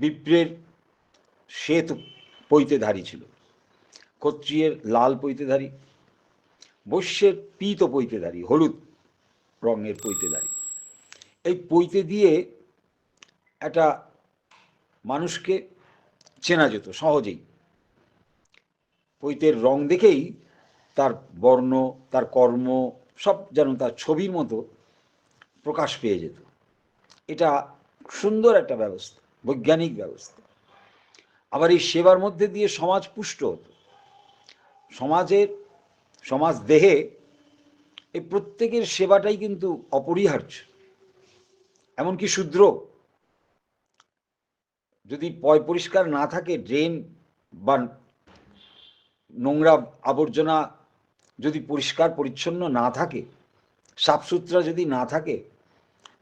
বিপ্রের শ্বেত পৈতেধারী ছিল, ক্ষত্রিয়ের লাল পৈতেধারী বৈশ্যের পীত পৈতেধারী হলুদ রঙের পৈতেধারী এই পৈতে দিয়ে একটা মানুষকে চেনা যেত সহজেই। পৈতের রং দেখেই তার বর্ণ, তার কর্ম, সব যেন তার ছবির মতো প্রকাশ পেয়ে যেত। এটা সুন্দর একটা ব্যবস্থা। বৈজ্ঞানিক ব্যবস্থা। আবার এই সেবার মধ্যে দিয়ে সমাজ পুষ্ট হতো। সমাজের, সমাজ দেহে এই প্রত্যেকের সেবাটাই কিন্তু অপরিহার্য। এমনকি শূদ্র। যদি পয় পরিষ্কার না থাকে, ড্রেন বা নোংরা আবর্জনা যদি পরিষ্কার পরিচ্ছন্ন না থাকে, সাফসুতরা যদি না থাকে,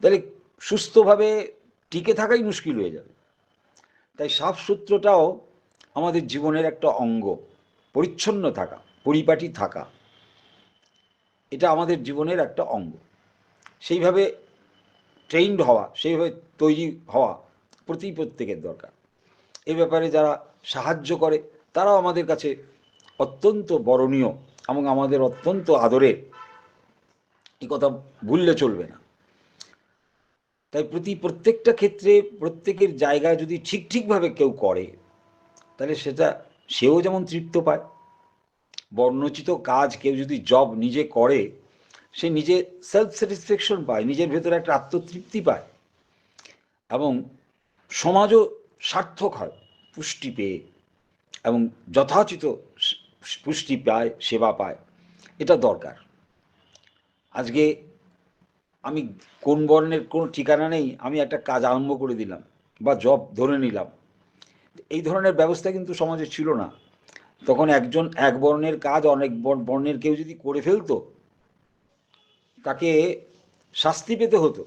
তাহলে সুস্থভাবে টিকে থাকাই মুশকিল হয়ে যাবে। তাই সাফসূত্রটাও আমাদের জীবনের একটা অঙ্গ, পরিচ্ছন্ন থাকা, পরিপাটি থাকা। এটা আমাদের জীবনের একটা অঙ্গ। সেইভাবে ট্রেইনড হওয়া, সেইভাবে তৈরি হওয়া প্রতি প্রত্যেকের দরকার। এ ব্যাপারে যারা সাহায্য করে, তারাও আমাদের কাছে অত্যন্ত বরণীয় এবং আমাদের অত্যন্ত আদরের এই কথা ভুললে চলবে না। তাই প্রতি প্রত্যেকটা ক্ষেত্রে প্রত্যেকের জায়গায় যদি ঠিক ঠিকভাবে কেউ করে, তাহলে সেটা সেও যেমন তৃপ্ত পায়। বর্ণচিত কাজ কেউ যদি জব নিজে করে, সে নিজে সেলফ স্যাটিসফ্যাকশন পায়, নিজের ভেতরে একটা আত্মতৃপ্তি পায় এবং সমাজও সার্থক হয়, পুষ্টি পেয়ে এবং যথাচিত পুষ্টি পায়, সেবা পায়, এটা দরকার। আজকে আমি কোন বর্ণের কোনো ঠিকানা নেই, আমি একটা কাজ আরম্ভ করে দিলাম বা জব ধরে নিলাম। এই ধরনের ব্যবস্থা কিন্তু সমাজে ছিল না। তখন একজন এক বর্ণের কাজ অনেক বর্ণের কেউ যদি করে ফেলতো, তাকে শাস্তি পেতে হতো।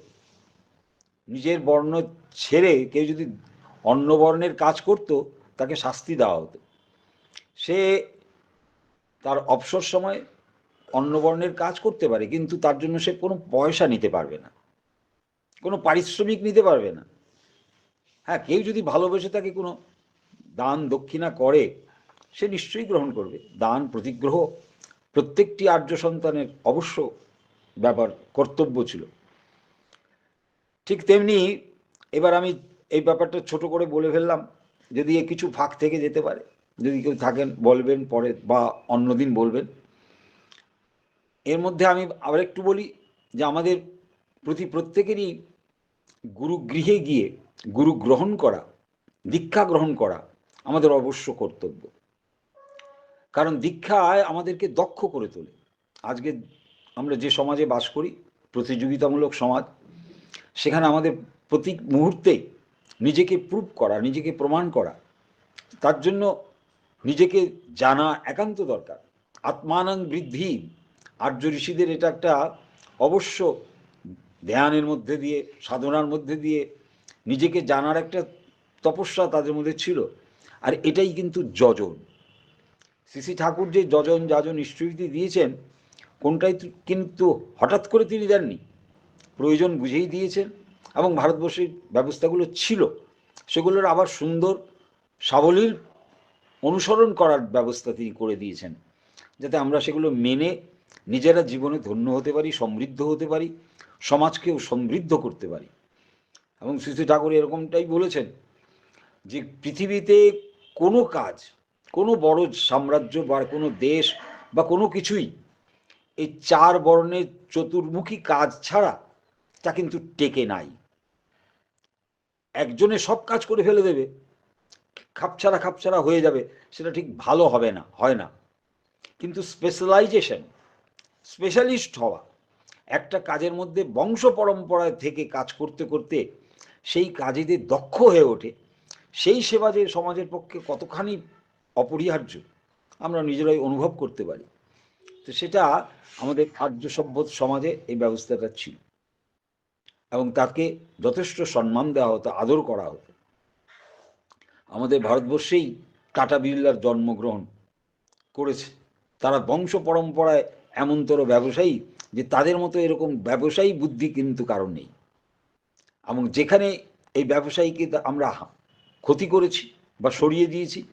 নিজের বর্ণ ছেড়ে কেউ যদি অন্য বর্ণের কাজ করত, তাকে শাস্তি দেওয়া হতো। সে তার অবসর সময় অন্য বর্ণের কাজ করতে পারে, কিন্তু তার জন্য সে কোনো পয়সা নিতে পারবে না। কোনো পারিশ্রমিক নিতে পারবে না। হ্যাঁ কেউ যদি ভালোবেসে তাকে কোনো দান, দক্ষিণা করে, সে নিশ্চয়ই গ্রহণ করবে। দান, প্রতিগ্রহ, প্রত্যেকটি আর্য সন্তানের অবশ্য ব্যাপার, কর্তব্য ছিল। ঠিক তেমনি এবার আমি এই ব্যাপারটা ছোট করে বলে ফেললাম, যদি এ কিছু ফাঁক থেকে যেতে পারে, যদি কেউ থাকেন, বলবেন, পরে বা অন্যদিন বলবেন। এর মধ্যে আমি আবার একটু বলি যে আমাদের প্রতি প্রত্যেকেরই গুরু গৃহে গিয়ে গুরু গ্রহণ করা, দীক্ষা গ্রহণ করা আমাদের অবশ্য কর্তব্য। কারণ দীক্ষায় আমাদেরকে দক্ষ করে তোলে। আজকে আমরা যে সমাজে বাস করি, প্রতিযোগিতামূলক সমাজ, সেখানে আমাদের প্রতি মুহূর্তে নিজেকে প্রুভ করা, নিজেকে প্রমাণ করা, তার জন্য নিজেকে জানা একান্ত দরকার। আত্মানং বৃদ্ধি আর্য ঋষিদের এটা একটা অবশ্য ধ্যানের মধ্যে দিয়ে, সাধনার মধ্যে দিয়ে নিজেকে জানার একটা তপস্যা তাদের মধ্যে ছিল। আর এটাই কিন্তু যজন। শ্রী ঠাকুর যে যজন যাজন নিশ্চয়ই দিয়েছেন, কোনটাই কিন্তু হঠাৎ করে তিনি দেননি। প্রয়োজন বুঝেই দিয়েছেন এবং ভারতবর্ষের ব্যবস্থাগুলো ছিল। সেগুলোর আবার সুন্দর, সাবলীল অনুসরণ করার ব্যবস্থা তিনি করে দিয়েছেন। যাতে আমরা সেগুলো মেনে নিজেরা জীবনে ধন্য হতে পারি, সমৃদ্ধ হতে পারি, সমাজকেও সমৃদ্ধ করতে পারি। এবং শ্রী ঠাকুর এরকমটাই বলেছেন যে পৃথিবীতে কোনো কাজ, কোনো বড় সাম্রাজ্য বা কোনো দেশ বা কোনো কিছুই এই চার বর্ণের চতুর্মুখী কাজ ছাড়া তা কিন্তু টেকে নাই। একজনে সব কাজ করে ফেলে দেবে, খাপছাড়া খাপছাড়া হয়ে যাবে, সেটা ঠিক ভালো হবে না, হয় না। কিন্তু স্পেশালাইজেশন স্পেশালিস্ট হওয়া, একটা কাজের মধ্যে বংশ পরম্পরায় থেকে কাজ করতে করতে সেই কাজে যে দক্ষ হয়ে ওঠে, সেই সেবা যে সমাজের পক্ষে কতখানি অপরিহার্য, আমরা নিজেরাই অনুভব করতে পারি। তো সেটা আমাদের আর্য সভ্য সমাজে এই ব্যবস্থাটা ছিল। এবং তাকে যথেষ্ট সম্মান দেওয়া হতো, আদর করা হতো। আমাদের ভারতবর্ষেই টাটা বিড়লার জন্মগ্রহণ করেছে। তারা বংশ পরম্পরায় এমনতর ব্যবসায়ী যে তাদের মতো এরকম ব্যবসায়ী বুদ্ধি কিন্তু কারণ নেই। এবং যেখানে এই ব্যবসায়ীকে আমরা ক্ষতি করেছি বা সরিয়ে দিয়েছি,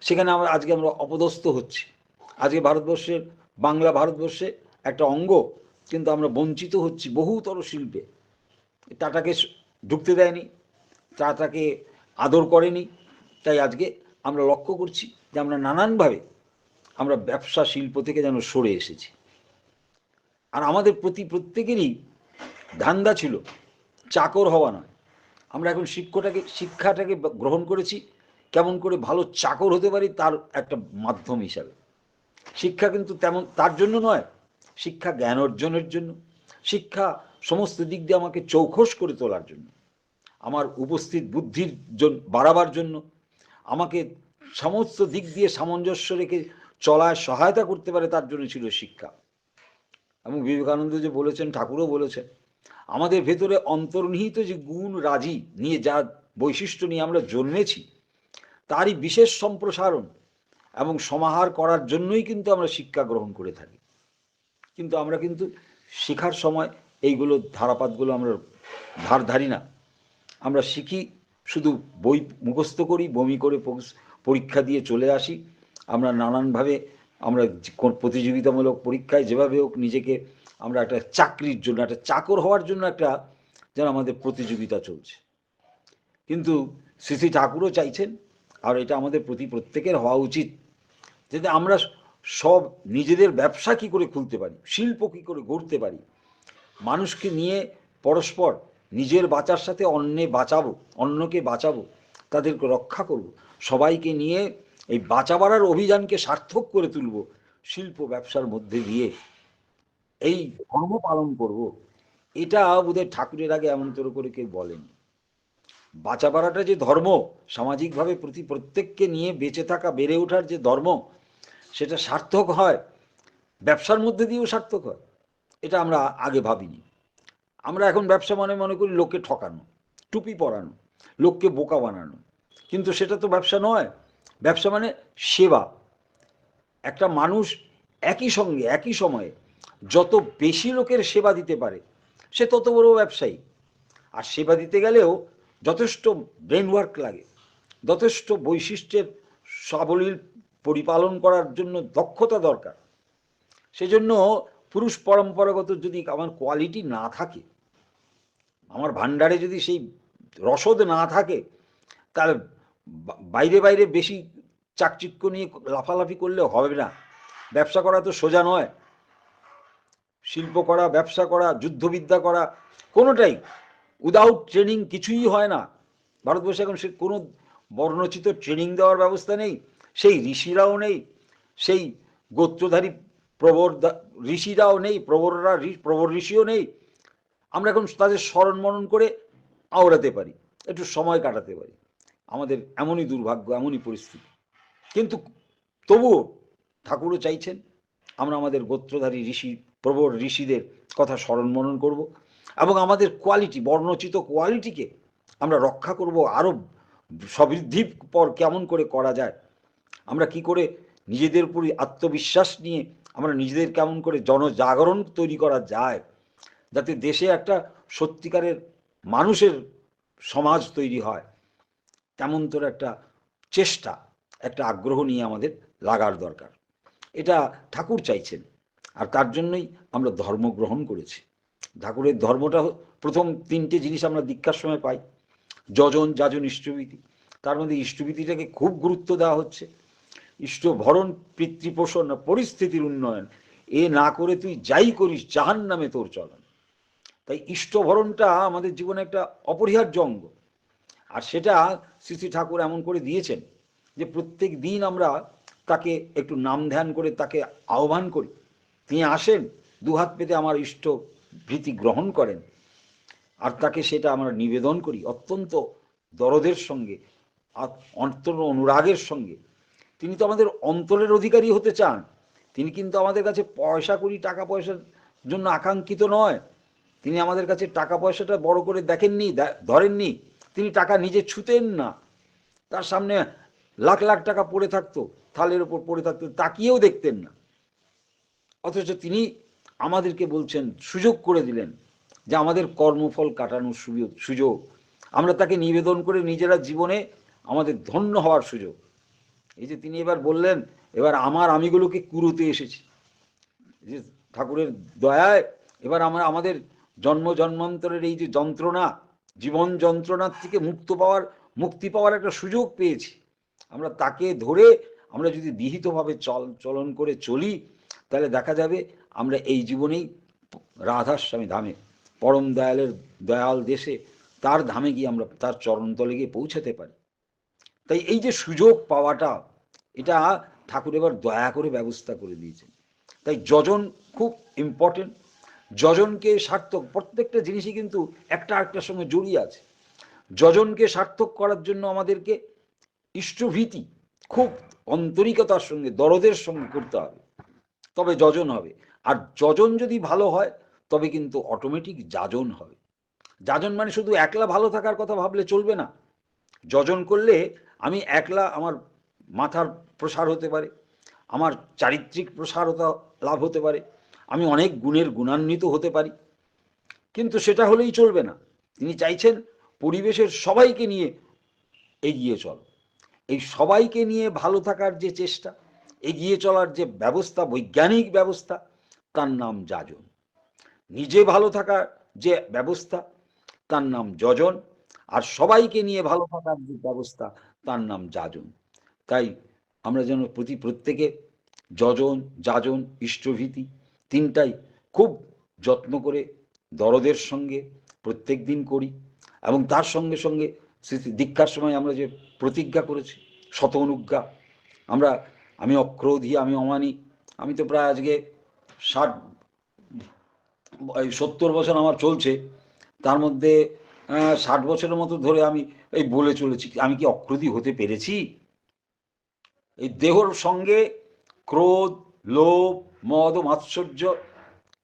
সেখানে আমরা আজকে আমরা অপদস্থ হচ্ছি। আজকে ভারতবর্ষের, বাংলা ভারতবর্ষে একটা অঙ্গ কিন্তু আমরা বঞ্চিত হচ্ছি বহুতর শিল্পে। টাটাকে ঢুকতে দেয়নি, টাটাকে আদর করেনি, তাই আজকে আমরা লক্ষ্য করছি যে আমরা নানানভাবে আমরা ব্যবসা শিল্প থেকে যেন সরে এসেছি। আর আমাদের প্রতি প্রত্যেকেরই ধান্দা ছিল, চাকর হওয়া নয়। আমরা এখন শিক্ষাটাকে শিক্ষাটাকে গ্রহণ করেছি, কেমন করে ভালো চাকর হতে পারি তার একটা মাধ্যম হিসাবে। শিক্ষা কিন্তু তেমন, তার জন্য নয়, শিক্ষা জ্ঞান অর্জনের জন্য। শিক্ষা সমস্ত দিক দিয়ে আমাকে চৌখস করে তোলার জন্য, আমার উপস্থিত বুদ্ধির জন্য বাড়াবার জন্য। আমাকে সমস্ত দিক দিয়ে সামঞ্জস্য রেখে চলায় সহায়তা করতে পারে তার জন্য ছিল শিক্ষা। এবং বিবেকানন্দ যে বলেছেন, ঠাকুরও বলেছেন, আমাদের ভেতরে অন্তর্নিহিত যে গুণ রাজি নিয়ে যা বৈশিষ্ট্য নিয়ে আমরা জন্মেছি, তারই বিশেষ সম্প্রসারণ এবং সমাহার করার জন্যই কিন্তু আমরা শিক্ষা গ্রহণ করে থাকি। কিন্তু আমরা কিন্তু শেখার সময় এইগুলো ধারাপাতগুলো আমরা ধার ধারি না। আমরা শিখি, শুধু বই মুখস্থ করি, বমি করে পরীক্ষা- দিয়ে চলে আসি। আমরা নানানভাবে আমরা কোন প্রতিযোগিতামূলক পরীক্ষায় যেভাবে হোক নিজেকে আমরা একটা চাকরির জন্য, একটা চাকর হওয়ার জন্য একটা যেন আমাদের প্রতিযোগিতা চলছে। কিন্তু শ্রী শ্রী ঠাকুরও চাইছেন, আর এটা আমাদের প্রতি প্রত্যেকের হওয়া উচিত যাতে আমরা সব নিজেদের ব্যবসা কি করে খুলতে পারি, শিল্প কি করে গড়তে পারি। মানুষকে নিয়ে পরস্পর নিজের বাঁচার সাথে অন্যে বাঁচাবো, অন্যকে বাঁচাবো, তাদেরকে রক্ষা করব। সবাইকে নিয়ে এই বাঁচাবার অভিযানকে সার্থক করে তুলব, শিল্প ব্যবসার মধ্যে দিয়ে। এই ধর্ম পালন করব, এটা বোধহয় ঠাকুরের আগে এমন তোর করে কেউ বলেন। বাঁচা বাড়াটা যে ধর্ম, সামাজিকভাবে প্রতি প্রত্যেককে নিয়ে বেঁচে থাকা, বেড়ে ওঠার যে ধর্ম, সেটা সার্থক হয়, ব্যবসার মধ্যে দিয়েও সার্থক হয়, এটা আমরা আগে ভাবিনি। আমরা এখন ব্যবসা মানে মনে করি লোককে ঠকানো, টুপি পরানো, লোককে বোকা বানানো। কিন্তু সেটা তো ব্যবসা নয় ব্যবসা মানে সেবা। একটা মানুষ একই সঙ্গে, একই সময়ে যত বেশি লোকের সেবা দিতে পারে, সে তত বড় ব্যবসায়ী। আর সেবা দিতে গেলেও যথেষ্ট ব্রেন ওয়ার্ক লাগে, যথেষ্ট বৈশিষ্ট্যের সাবলীল পরিপালন করার জন্য দক্ষতা দরকার। সেজন্য পুরুষ পরম্পরাগত যদি আমার কোয়ালিটি না থাকে, আমার ভান্ডারে যদি সেই রসদ না থাকে, তাহলে বাইরে বাইরে বেশি চাকচিক্য নিয়ে লাফালাফি করলে হবে না। ব্যবসা করা তো সোজা নয়। শিল্প করা, ব্যবসা করা, যুদ্ধবিদ্যা করা, কোনোটাই উইদাউট ট্রেনিং কিছুই হয় না। ভারতবর্ষে এখন সে কোনো বর্ণচিত ট্রেনিং দেওয়ার ব্যবস্থা নেই। সেই ঋষিরাও নেই। সেই গোত্রধারী প্রবর ঋষিরাও নেই, প্রবররা প্রবর ঋষিও নেই। আমরা এখন তাদের স্মরণ মনন করে আওড়াতে পারি, একটু সময় কাটাতে পারি। আমাদের এমনই দুর্ভাগ্য, এমনই পরিস্থিতি। কিন্তু তবুও ঠাকুরও চাইছেন, আমরা আমাদের গোত্রধারী ঋষি প্রবর ঋষিদের কথা স্মরণ মনন করব এবং আমাদের কোয়ালিটি বর্ণচিত কোয়ালিটিকে আমরা রক্ষা করব আরও সমৃদ্ধি পর কেমন করে করা যায়। আমরা কি করে নিজেদের উপরই আত্মবিশ্বাস নিয়ে আমরা নিজেদের কেমন করে জনজাগরণ তৈরি করা যায়, যাতে দেশে একটা সত্যিকারের মানুষের সমাজ তৈরি হয়। তেমন তোর একটা চেষ্টা, একটা আগ্রহ নিয়ে আমাদের লাগার দরকার। এটা ঠাকুর চাইছেন, আর তার জন্যই আমরা ধর্ম গ্রহণ করেছি। ঠাকুরের ধর্মটা প্রথম তিনটে জিনিস আমরা দীক্ষার সময় পাই। যজন যাজন ইষ্টভীতি। তার মধ্যে ইষ্টভীতিটাকে খুব গুরুত্ব দেওয়া হচ্ছে। ইষ্ট ভরণ, পিতৃপোষণ, পরিস্থিতির উন্নয়ন, এ না করে তুই যাই করিস জাহান নামে তোর চলন। তাই ইষ্টভরণটা আমাদের জীবনে একটা অপরিহার্য অঙ্গ। আর সেটা শ্রী ঠাকুর এমন করে দিয়েছেন যে প্রত্যেক দিন আমরা তাকে একটু নাম ধ্যান করে তাকে আহ্বান করি। তিনি আসেন দুহাত পেতে আমার ইষ্ট ভীতি গ্রহণ করেন আর তাকে সেটা আমরা নিবেদন করি অত্যন্ত দরদের সঙ্গে অন্তর অনুরাগের সঙ্গে। তিনি তো আমাদের অন্তরের অধিকারী হতে চান। তিনি কিন্তু আমাদের কাছে পয়সা করি, টাকা পয়সার জন্য আকাঙ্ক্ষিত নয়। তিনি আমাদের কাছে টাকা পয়সাটা বড় করে দেখেননি ধরেননি। তিনি টাকা নিজে ছুতেন না। তার সামনে লাখ লাখ টাকা পড়ে থাকতো, থালের ওপর পড়ে থাকতো, তাকিয়েও দেখতেন না। অথচ তিনি আমাদেরকে বলছেন, সুযোগ করে দিলেন যে আমাদের কর্মফল কাটানোর সুযোগ সুযোগ। আমরা তাকে নিবেদন করে নিজেরা জীবনে আমাদের ধন্য হওয়ার সুযোগ। এই যে তিনি এবার বললেন, এবার আমার আমিগুলোকে কুরুতে এসেছি। যে ঠাকুরের দয়ায় এবার আমরা আমাদের জন্ম জন্মান্তরের এই যে যন্ত্রণা জীবন যন্ত্রণার থেকে মুক্ত পাওয়ার, মুক্তি পাওয়ার একটা সুযোগ পেয়েছি। আমরা তাকে ধরে আমরা যদি বিহিতভাবে চল, চলন করে চলি, তাহলে দেখা যাবে আমরা এই জীবনেই রাধাস্বামী ধামে, পরম দয়ালের, দয়াল দেশে, তার ধামে গিয়ে আমরা, তার চরণতলে গিয়ে পৌঁছাতে পারি। তাই এই যে সুযোগ পাওয়াটা, এটা ঠাকুর এবার দয়া করে ব্যবস্থা করে দিয়েছেন। তাই যজন খুব ইম্পর্টেন্ট যজনকে সার্থক, প্রত্যেকটা জিনিসই কিন্তু একটা আরেকটার সঙ্গে জড়িয়ে আছে। যজনকে সার্থক করার জন্য আমাদেরকে ইষ্টভীতি, খুব অন্তরিকতার সঙ্গে, দরদের সঙ্গে করতে হবে। তবে যজন হবে। আর যজন যদি ভালো হয়, তবে কিন্তু অটোমেটিক যাজন হবে। যাজন মানে শুধু একলা ভালো থাকার কথা ভাবলে চলবে না। যজন করলে আমি একলা আমার মাথার প্রসার হতে পারে, আমার চারিত্রিক প্রসারতা লাভ হতে পারে। আমি অনেক গুণের গুণান্বিত হতে পারি। কিন্তু সেটা হলেই চলবে না। তিনি চাইছেন পরিবেশের সবাইকে নিয়ে এগিয়ে চল। এই সবাইকে নিয়ে ভালো থাকার যে চেষ্টা, এগিয়ে চলার যে ব্যবস্থা, বৈজ্ঞানিক ব্যবস্থা, তার নাম যাজন। নিজে ভালো থাকার যে ব্যবস্থা, তার নাম যজন। আর সবাইকে নিয়ে ভালো থাকার যে ব্যবস্থা, তার নাম যাজন। তাই আমরা যেন প্রতি প্রত্যেকে যজন, যাজন, ইষ্টভীতি তিনটাই খুব যত্ন করে দরদের সঙ্গে প্রত্যেক দিন করি এবং তার সঙ্গে সঙ্গে দীক্ষার সময় আমরা যে প্রতিজ্ঞা করেছি, শত অনুজ্ঞা। আমরা, আমি অক্রোধী, আমি অমানি, আমি তো প্রায় আজকে ষাট সত্তর বছর আমার চলছে। তার মধ্যে ষাট বছরের মতো ধরে আমি এই বলে চলেছি। আমি কি অক্রোধী হতে পেরেছি? এই দেহর সঙ্গে ক্রোধ, লোভ মদ, মাৎসর্য,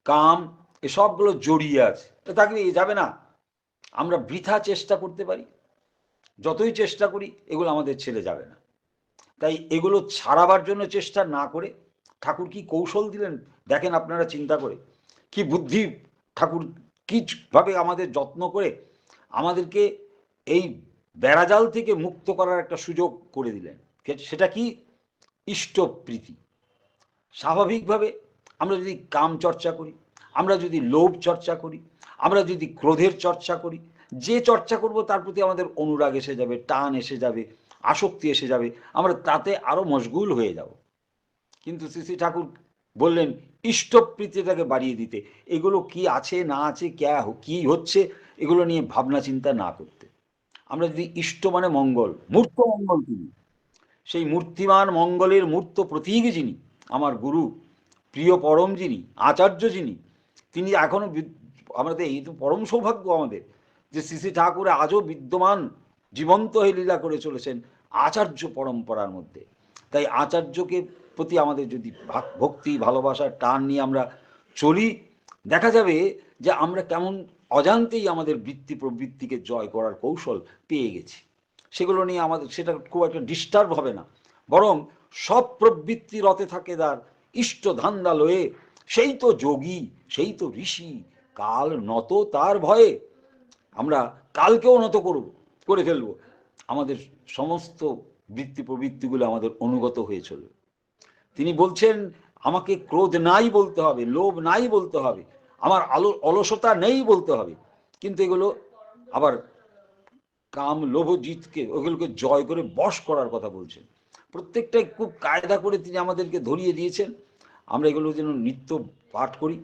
কাম, এসবগুলো জড়িয়ে আছে। তো থাকলে যাবে না। আমরা বৃথা চেষ্টা করতে পারি। যতই চেষ্টা করি, এগুলো আমাদের ছেলে যাবে না। তাই এগুলো ছাড়াবার জন্য চেষ্টা না করে ঠাকুর কি কৌশল দিলেন? দেখেন আপনারা চিন্তা করে। কি বুদ্ধি ঠাকুর কীভাবে আমাদের যত্ন করে আমাদেরকে এই বেড়াজাল থেকে মুক্ত করার একটা সুযোগ করে দিলেন। সেটা কি? ইষ্টপ্রীতি। স্বাভাবিকভাবে আমরা যদি কাম চর্চা করি, আমরা যদি লোভ চর্চা করি, আমরা যদি ক্রোধের চর্চা করি, যে চর্চা করব তার প্রতি আমাদের অনুরাগ এসে যাবে, টান এসে যাবে, আসক্তি এসে যাবে, আমরা তাতে আরও মশগুল হয়ে যাব। কিন্তু শ্রী শ্রী ঠাকুর বললেন ইষ্টপ্রীতিটাকে বাড়িয়ে দিতে। এগুলো কি আছে, না আছে, ক্যা, কি হচ্ছে, এগুলো নিয়ে ভাবনা চিন্তা না করতে। আমরা যদি ইষ্ট মানে মঙ্গল, মূর্ত মঙ্গল তিনি সেই মূর্তিমান মঙ্গলের মূর্ত প্রতীক যিনি আমার গুরু, প্রিয় পরম যিনি, আচার্য যিনি, তিনি এখনও আমাদের এই তো পরম সৌভাগ্য আমাদের যে শ্রী ঠাকুর আজও বিদ্যমান, জীবন্ত হয়ে লীলা করে চলেছেন আচার্য পরম্পরার মধ্যে। তাই আচার্যকে প্রতি আমাদের যদি ভক্তি, ভালোবাসার টান নিয়ে আমরা চলি, দেখা যাবে যে আমরা কেমন অজান্তেই আমাদের বৃত্তি প্রবৃত্তিকে জয় করার কৌশল পেয়ে গেছি। সেগুলো নিয়ে আমাদের, সেটা খুব একটা ডিস্টার্ব হবে না। বরং সব প্রবৃত্তি রতে থাকে তার ইষ্ট ধান্দা লয়ে সেই তো যোগী, সেই তো ঋষি, কাল নত তার ভয়ে। আমরা কালকেও নত করব, করে ফেলব। আমাদের সমস্ত বৃত্তি প্রবৃত্তিগুলো আমাদের অনুগত হয়ে চলবে। তিনি বলছেন, আমাকে ক্রোধ নাই বলতে হবে, লোভ নাই বলতে হবে, আমার আলো, অলসতা নেই বলতে হবে। কিন্তু এগুলো আবার কাম লোভ জিতকে ওগুলোকে জয় করে বশ করার কথা বলছেন। প্রত্যেকটাই খুব কায়দা করে তিনি আমাদেরকে ধরিয়ে দিয়েছেন। আমরা এগুলো যেন নিত্য পাঠ করি।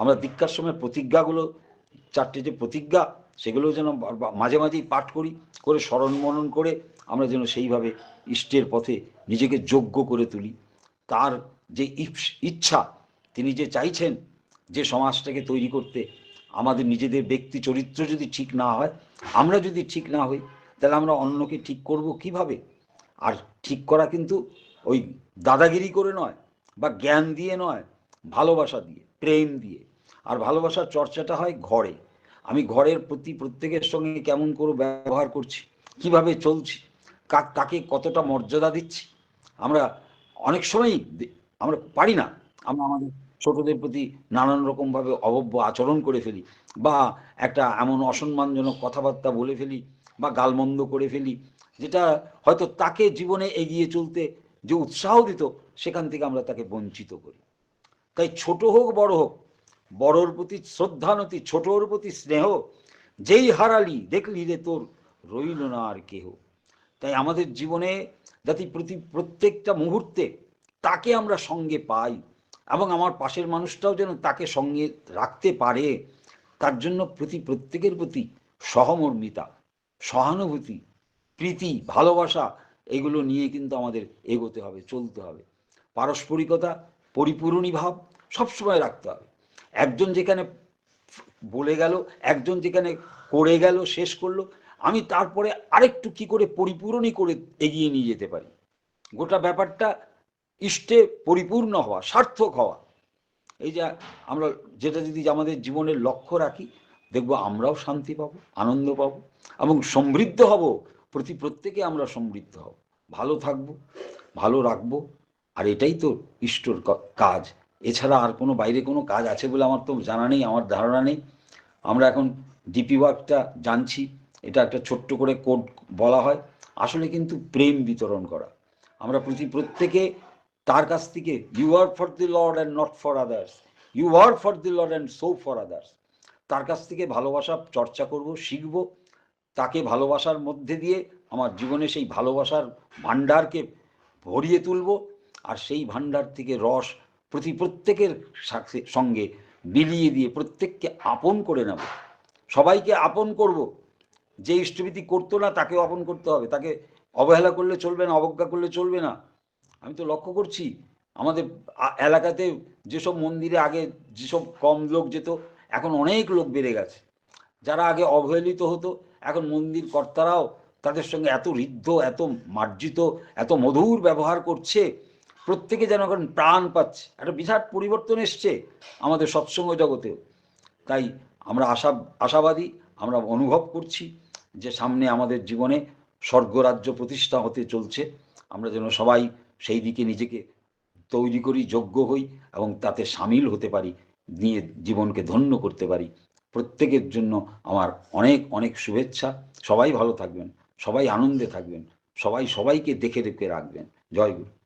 আমরা দীক্ষার সময় প্রতিজ্ঞাগুলো, চারটে যে প্রতিজ্ঞা সেগুলো যেন মাঝে মাঝেই পাঠ করি, করে স্মরণ মনন করে আমরা যেন সেইভাবে ইষ্টের পথে নিজেকে যোগ্য করে তুলি। তার যে ইচ্ছা, তিনি যে চাইছেন যে সমাজটাকে তৈরি করতে, আমাদের নিজেদের ব্যক্তি চরিত্র যদি ঠিক না হয়, আমরা যদি ঠিক না হই, তাহলে আমরা অন্যকে ঠিক করব কীভাবে? আর ঠিক করা কিন্তু ওই দাদাগিরি করে নয়, বা জ্ঞান দিয়ে নয়, ভালোবাসা দিয়ে, প্রেম দিয়ে। আর ভালোবাসার চর্চাটা হয় ঘরে। আমি ঘরের প্রতি প্রত্যেকের সঙ্গে কেমন করে ব্যবহার করছি, কীভাবে চলছি কাকে কতটা মর্যাদা দিচ্ছি, আমরা অনেক সময়ই আমরা পারি না। আমরা আমাদের ছোটদের প্রতি নানান রকমভাবে অভব্য আচরণ করে ফেলি, বা একটা এমন অসম্মানজনক কথাবার্তা বলে ফেলি, বা গালমন্দ করে ফেলি যেটা হয়তো তাকে জীবনে এগিয়ে চলতে যে উৎসাহ দিত, সেখান থেকে আমরা তাকে বঞ্চিত করি। তাই ছোট হোক, বড় হোক, বড়র প্রতি শ্রদ্ধানতি, ছোটর প্রতি স্নেহ, যেই হারালি দেখলি রে তোর, রইল না আর কেহ। তাই আমাদের জীবনে যাতে প্রতি প্রত্যেকটা মুহূর্তে তাকে আমরা সঙ্গে পাই এবং আমার পাশের মানুষটাও যেন তাকে সঙ্গে রাখতে পারে, তার জন্য প্রতি প্রত্যেকের প্রতি সহমর্মিতা, সহানুভূতি প্রীতি ভালোবাসা, এগুলো নিয়ে কিন্তু আমাদের এগোতে হবে, চলতে হবে। পারস্পরিকতা, পরিপূরণী ভাব সবসময় রাখতে হবে। একজন যেখানে বলে গেল, একজন যেখানে করে গেল, শেষ করল, আমি তারপরে আরেকটু কি করে পরিপূরণই করে এগিয়ে নিয়ে যেতে পারি? গোটা ব্যাপারটা ইষ্টে পরিপূর্ণ হওয়া, সার্থক হওয়া। এই যে আমরা যেটা যদি আমাদের জীবনের লক্ষ্য রাখি, দেখব আমরাও শান্তি পাবো, আনন্দ পাবো এবং সমৃদ্ধ হব। প্রতি প্রত্যেকে আমরা সমৃদ্ধ হব। ভালো থাকব, ভালো রাখব, আর এটাই তো ইষ্টর কাজ। এছাড়া আর কোনো বাইরে কোনো কাজ আছে বলে আমার তো জানা নেই, আমার ধারণা নেই। আমরা এখন ডিপি ওয়ার্কটা জানছি, এটা একটা ছোট্ট করে কোড বলা হয়। আসলে কিন্তু প্রেম বিতরণ করা। আমরা প্রতি প্রত্যেকে তার কাছ থেকে you are for the lord and not for others you are for the lord and so for others তার কাছ থেকে ভালোবাসা চর্চা করব, শিখব তাকে ভালোবাসার মধ্যে দিয়ে আমার জীবনে সেই ভালোবাসার ভাণ্ডারকে ভরিয়ে তুলব আর সেই ভাণ্ডার থেকে রস প্রতি প্রত্যেকের সঙ্গে বিলিয়ে দিয়ে প্রত্যেককে আপন করে নেব। সবাইকে আপন করব। যে ইষ্টভীতি করতো না, তাকেও আপন করতে হবে। তাকে অবহেলা করলে চলবে না, অবজ্ঞা করলে চলবে না। আমি তো লক্ষ্য করছি, আমাদের এলাকাতে যেসব মন্দিরে আগে যেসব কম লোক যেত, এখন অনেক লোক বেড়ে গেছে। যারা আগে অবহেলিত হতো এখন মন্দির কর্তারাও তাদের সঙ্গে এত ঋদ্ধ, এত মার্জিত, এত মধুর ব্যবহার করছে, প্রত্যেকে যেন এখন প্রাণ পাচ্ছে। একটা বিরাট পরিবর্তন এসছে আমাদের সৎসঙ্গ জগতেও। তাই আমরা আশা, আশাবাদী, আমরা অনুভব করছি যে সামনে আমাদের জীবনে স্বর্গরাজ্য প্রতিষ্ঠা হতে চলছে। আমরা যেন সবাই সেই দিকে নিজেকে তৈরি করি, যোগ্য হই এবং তাতে সামিল হতে পারি, নিয়ে জীবনকে ধন্য করতে পারি। প্রত্যেকের জন্য আমার অনেক অনেক শুভেচ্ছা। সবাই ভালো থাকবেন, সবাই আনন্দে থাকবেন, সবাই সবাইকে দেখে রেখে রাখবেন। জয় গুরু।